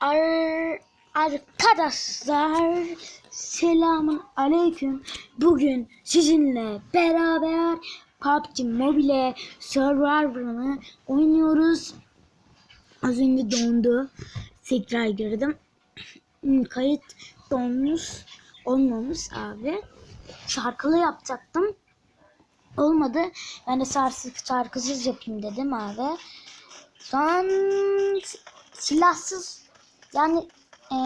Ar arkadaşlar selamun aleyküm. Bugün sizinle beraber PUBG Mobile Survivor'ını oynuyoruz. Az önce dondu. Tekrar girdim. Kayıt donmuş. Olmamış abi. Şarkılı yapacaktım. Olmadı. De şarkı, şarkısız yapayım dedim abi. Si- silahsız yani e,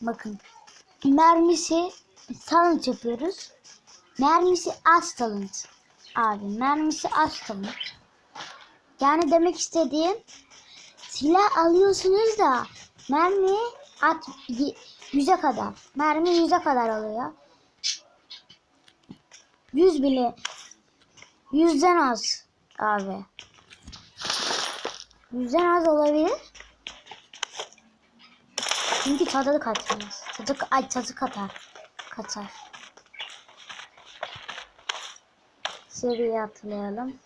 bakın mermisi talent yapıyoruz. Mermisi az talent. Abi mermisi az talent. Yani demek istediğim silah alıyorsunuz da mermi at yüze kadar. Mermi yüze kadar alıyor. Yüz bile yüzden az abi. Yüzden az olabilir. Çünkü tadı katmaz. Tadı, ay tadı katar. Katar. Seriyi hatırlayalım.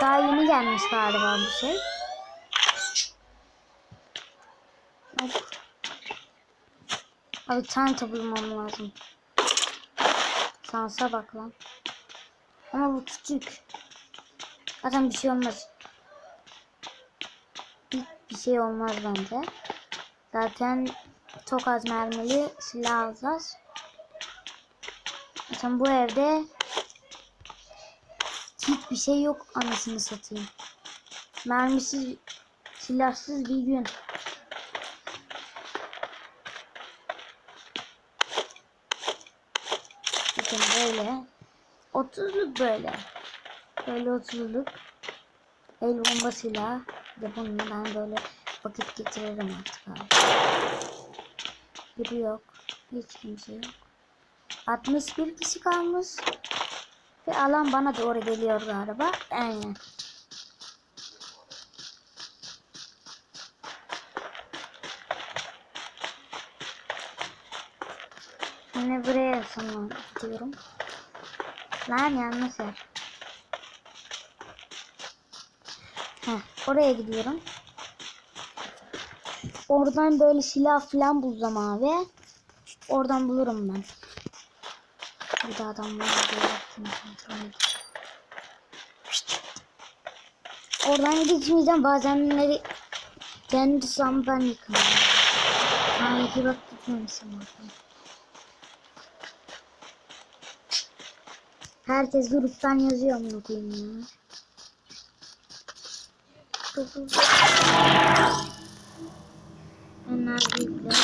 Daha yeni gelmiş galiba bu şey. Abi çanta bulmam lazım. Şansa bak lan. Ama bu küçük. Zaten bir şey olmaz. Bir, bir şey olmaz bence. Zaten çok az mermili silah alacağız. Zaten bu evde hiçbir şey yok anasını satayım. Mermisiz, silahsız bir gün. Bakın böyle. Otuzluk böyle. Böyle otuzluk. El bombasıyla de bununla ben böyle vakit geçiririm artık abi. Biri yok. Hiç kimse yok. 61 kişi kalmış. Ve alan bana doğru geliyor galiba. Aynen. Yine buraya sonra gidiyorum. Lan yanlış yer. Heh, oraya gidiyorum. Oradan böyle silah falan bulacağım abi. Oradan bulurum ben. Bir de adam var diye baktım, kontrol edeyim. Şşt. Oradan gitmeyeceğim. Bazenleri kendi tutsam ben yıkamam. Ha iki bak gitmemişim oradan. Herkes gruptan yazıyor mu koyayım ya. Onlar büyükler.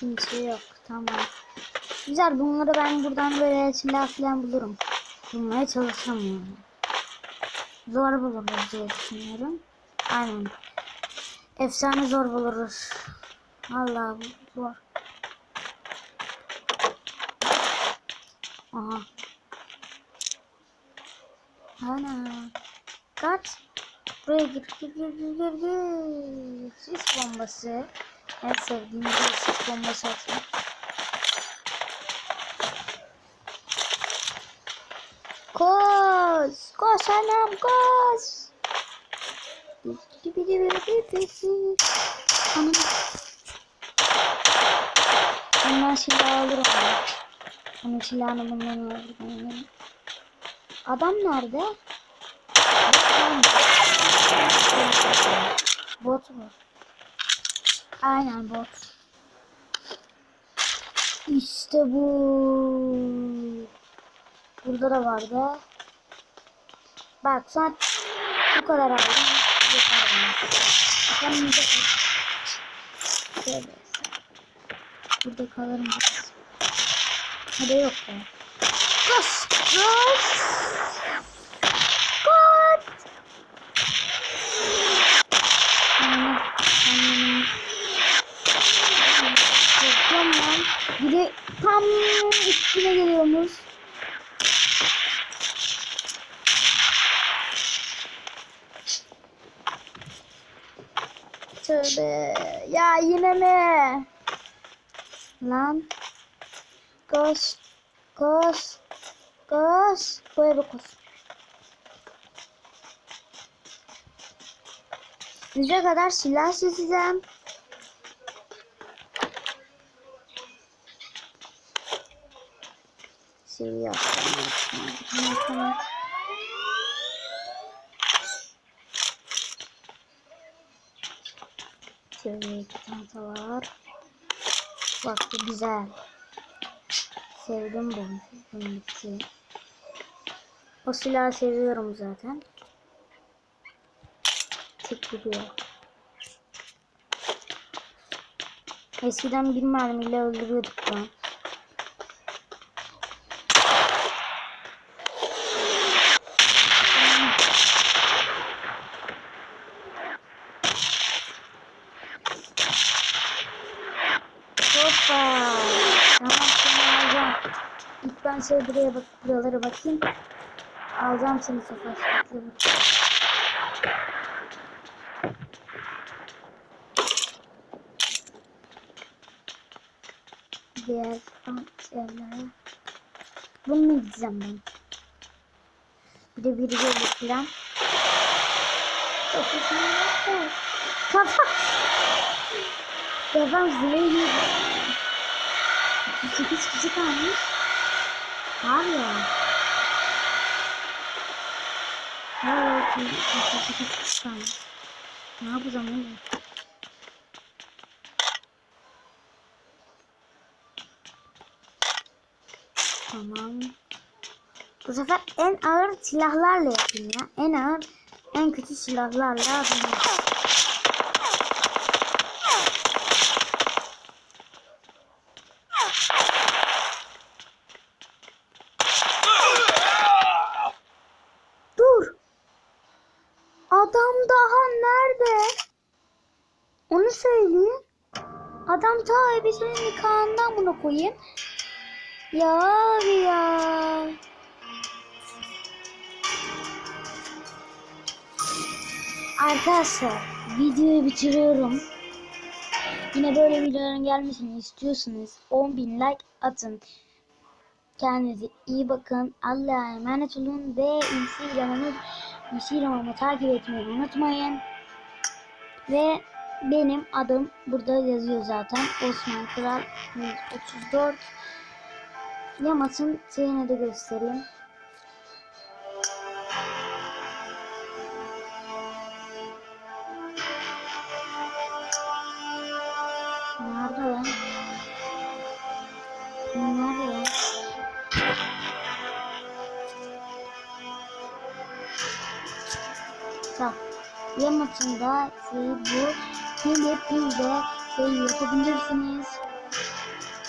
Kimse yok. Tamam. Güzel bunları ben buradan böyle silah falan bulurum. Bulmaya yani. Zor buluruz diye düşünüyorum. Aynen. Efsane zor buluruz. Allah zor. Aha. Ana. Kaç. Buraya gir gir gir gir gir gir. Sis bombası. En sevdiğim bir sis bombası atmak. Koş. Koş anam koş. Bidi bidi bidi bidi. Anam. Bundan silah alırım. Onun silahını bulmam lazım. Adam nerede? Bot mu? Aynen bot. İşte bu. Burada da vardı. Bak sen bu kadar aldım. Yeter bana. Burada kalırım biraz. Hadi yok be. Koş! Koş! Koş! Korkuyorum lan. Bir de tam üstüne geliyormuş. Tövbe. Ya yine mi? Lan. Koş. Koş. Koş. Bu eve koş. Yüze kadar silah çizeceğim. Yapacağım. Tamam. Şöyle iki çanta var. Bak bu güzel. Sevdim. Bunu bitti. O silahı seviyorum zaten. Tek gidiyor. Eskiden bir mermiyle öldürüyorduk lan. Hoppa. Tamam. İlk ben şey buraya bak buralara bakayım. Alacağım seni. Bekle bakayım. Diğer evlere. Bununla gideceğim ben. Bir de biri gelir falan. Kafa. Kafam zileyli. 38 kişi kalmış. Var ya. Evet, 38 kişi kalmış. Ne yapacağım oğlum? Tamam. Bu sefer en ağır silahlarla yapayım ya. En ağır, en kötü silahlarla yapayım. Dur. Adam daha nerede? Onu söyleyeyim. Adam ta ebesinin nikahından bunu koyayım. Ya abi ya. Arkadaşlar videoyu bitiriyorum. Yine böyle videoların gelmesini istiyorsanız 10.000 like atın. Kendinize iyi bakın. Allah'a emanet olun ve Instagram'ı Instagram'ı takip etmeyi unutmayın. Ve benim adım burada yazıyor zaten. Osman Kral 134. Yamas'ın şeyini de göstereyim. Nerede lan? Nerede lan? Bak. Yamas'ın da şeyi bu. Bir de şey yapabilirsiniz.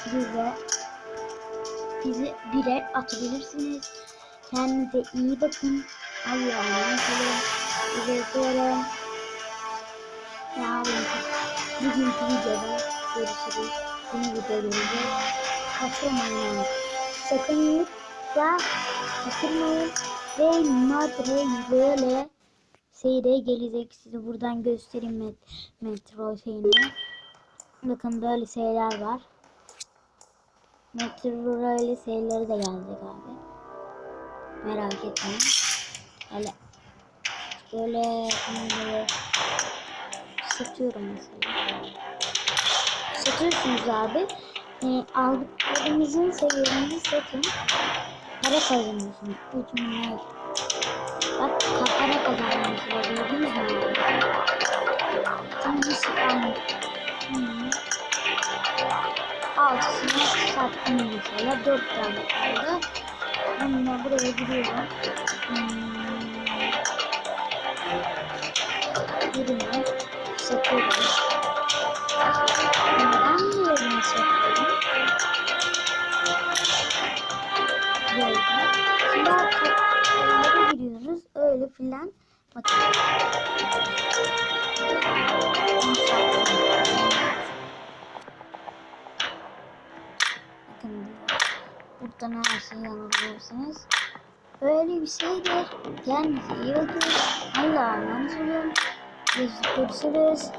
Bize bizi birer atabilirsiniz. Kendinize iyi bakın. Allah'a emanet olun. Öpüyorum. Yarın bugünkü videoda görüşürüz. Yeni video göreceğiz. Kaçırmayın. Sakınlıkla kaçırmayın. Ve Madre böyle seyre gelecek. Size buradan göstereyim met metro şeyini. Bakın böyle şeyler var. Metro raylı şeyleri de gelecek abi. Merak etmeyin. Öyle böyle böyle satıyorum mesela. Satıyorsunuz abi. E, aldıklarımızın seviyelerini satın. Para kazanıyorsunuz. Ucunlar. Bak ka- para kazanıyorsunuz. Gördünüz mü? Bir şey almak. Hmm. Altısını sattım mesela. Dört tane kaldı. Bununla buraya giriyorum. Hmm. Birini satıyorum. Filan. Bakın. Bakın. Buradan her şeyi alabilirsiniz. Böyle bir şeydir. Kendinize iyi bakın. Allah'a emanet olun. Görüşürüz.